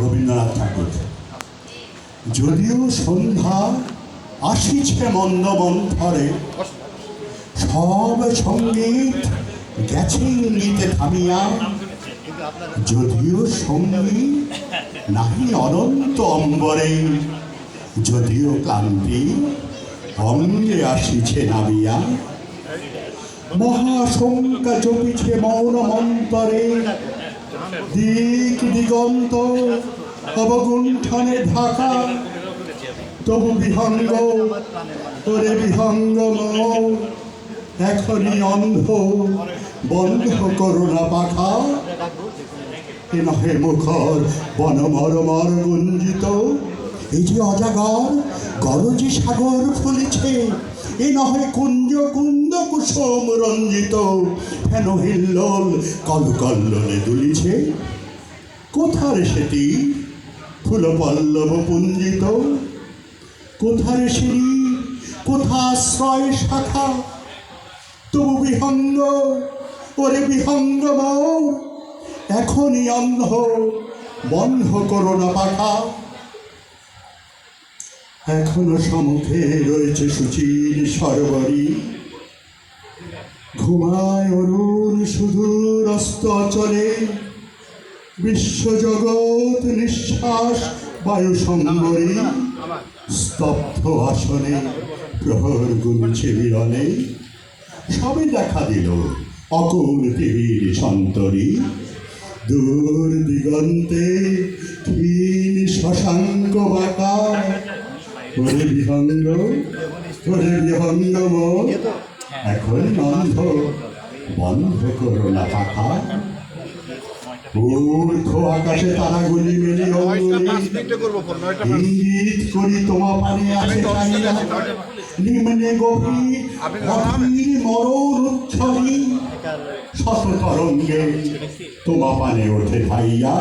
রবীন্দ্রনাথ ঠাকুর। যদিও সন্ধ্যা আসিছে মন্দ মন্থরে, সব সংগীত গেছে নিতে থামিয়া। যদিও সংগীত নাহি অনন্ত অম্বরে, যদিও ক্লান্তি অঙ্গে আসিছে নামিয়া। মহাশঙ্কা জপিছে মৌন মন্তরে দিক দিগন্ত অবগুণ্ঠনে ঢাকা। তবু বিহঙ্গ তোরে বিহঙ্গ এখনই অন্ধ, বন্ধ করুণা পাখা। এ নহে মুখর, বনমর মর গুঞ্জিত এই যে অজাগর, গরজি সাগর ফুলেছে, এ নহে কুঞ্জ কুন্দ কুসুম রঞ্জিত, ফেন হিল্লোল কল কল্লোলে দুলিছে। কোথার সেটি ফুল পল্লব পুঞ্জিত? কোথার সিঁড়ি কোথাশ্রয় শাখা? তবু বিহঙ্গ, ওরে বিহঙ্গ এখনই অন্ধ, বন্ধ করো না পাখা। এখনও সম্মুখে রয়েছে সুচির সরবরি। ঘুমায় অরুণ সুদূর অস্ত অচলে। বিশ্বজগৎ নিঃশ্বাস বায়ু সম্বরে। স্তব্ধ আসনে প্রহর গুনছে বিরলে। সবে দেখা দিল অকুল তীর সন্তরী। দূর দিগন্তে ক্ষীণ শশাঙ্ক বাঁকা বিহঙ্গ মন এখন অন্ধ বন্ধ করো না পাখা। আকাশে তারাগুলি মেলে। ইঙ্গিত করি তোমা পানে আছে নিম্নে গভীর গভীর মরণ উচ্ছরি শত তরঙ্গে তোমা পানে ওঠে ভাইয়া।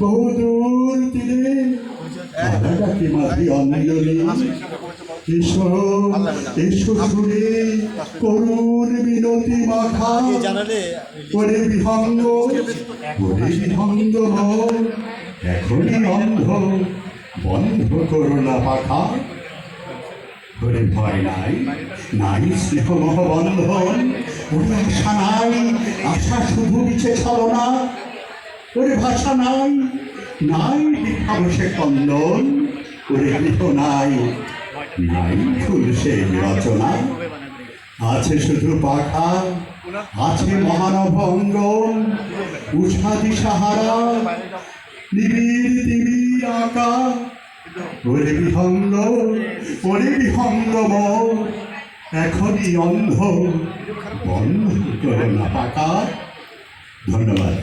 বহু দূর তীরে ডাকি মাঝি অঞ্জলি এসো এসো সুরে করুণ এখনই অন্ধ বন্ধ করো না পাখা ওরে ভয় নাই নাই স্নেহ মহ বন্ধন ওরে আশা নাই আশা শুধু মিছে ছলনা ওরে ভাষা নাই নাই বিখাবসে কন্দন ওরে গৃহ নাই নাই ফুল সে রচনা। আছে শুধু পাখা, আছে মহানভ অঙ্গন উষাদি সাহারা, নিবিড় তিমির আঁকা। ওরে বিহঙ্গ ওরে বিহঙ্গ এখনই অন্ধ, বন্ধ করে না পাকা ধন্যবাদ।